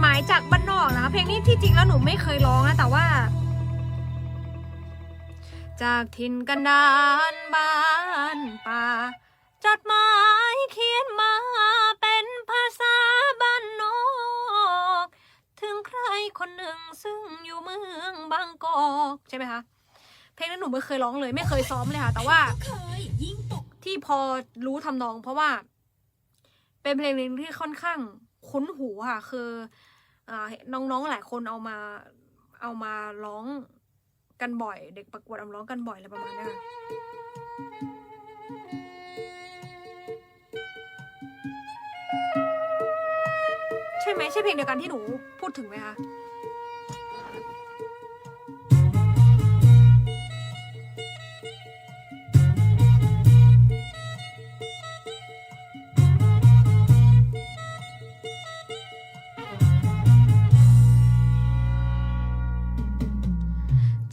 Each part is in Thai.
หมายจากบ้านนอกนะคะเพลงนี้ที่จริงแล้วหนูไม่เคยร้องนะแต่ว่า จากถิ่นกันดานบ้านป่าจดหมายเขียนมาเป็นภาษาบ้านนอก ถึงใครคนหนึ่งซึ่งอยู่เมืองบางกอกใช่ไหมคะเพลงนั้นหนูไม่เคยร้องเลย ไม่เคยซ้อมเลยค่ะ แต่ว่าที่พอรู้ทำนองเพราะว่า เป็นเพลงหนึ่งที่ค่อนข้าง คุ้นหูค่ะ คืออน้องๆหลายคนเอามาเอามาร้องกันบ่อย เด็กประกวดเอาร้องกันบ่อยอะไรประมาณนี้ค่ะใช่ไหมใช่เพลงเดียวกันที่หนูพูดถึงไหมคะ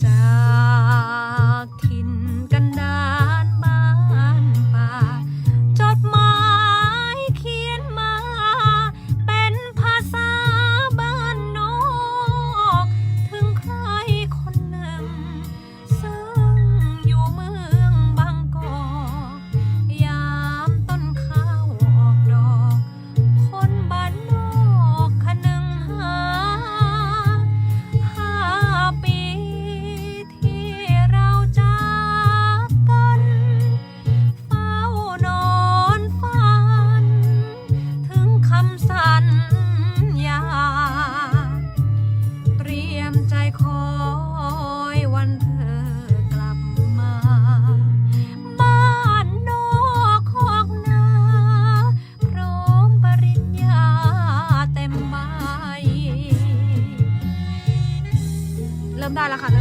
จ มได้แล้วค่ะ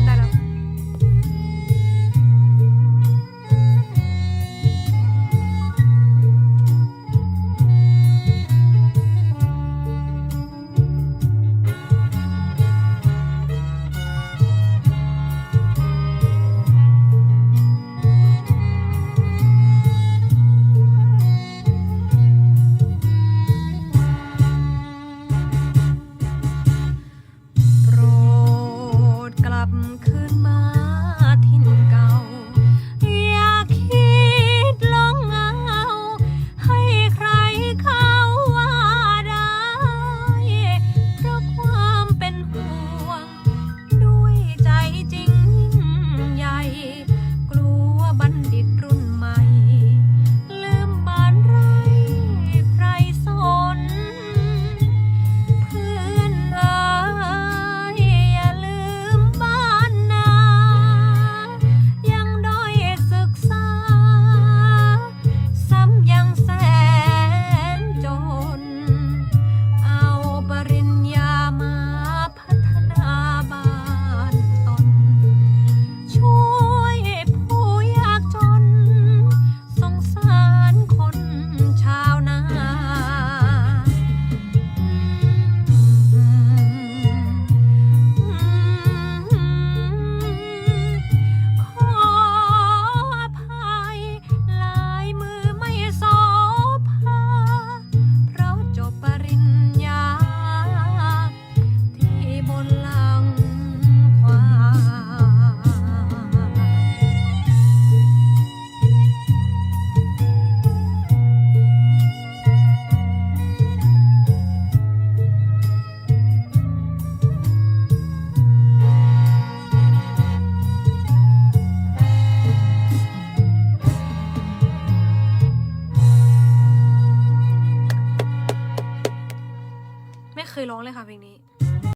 ยร้องเลยค่ะเพลงนี้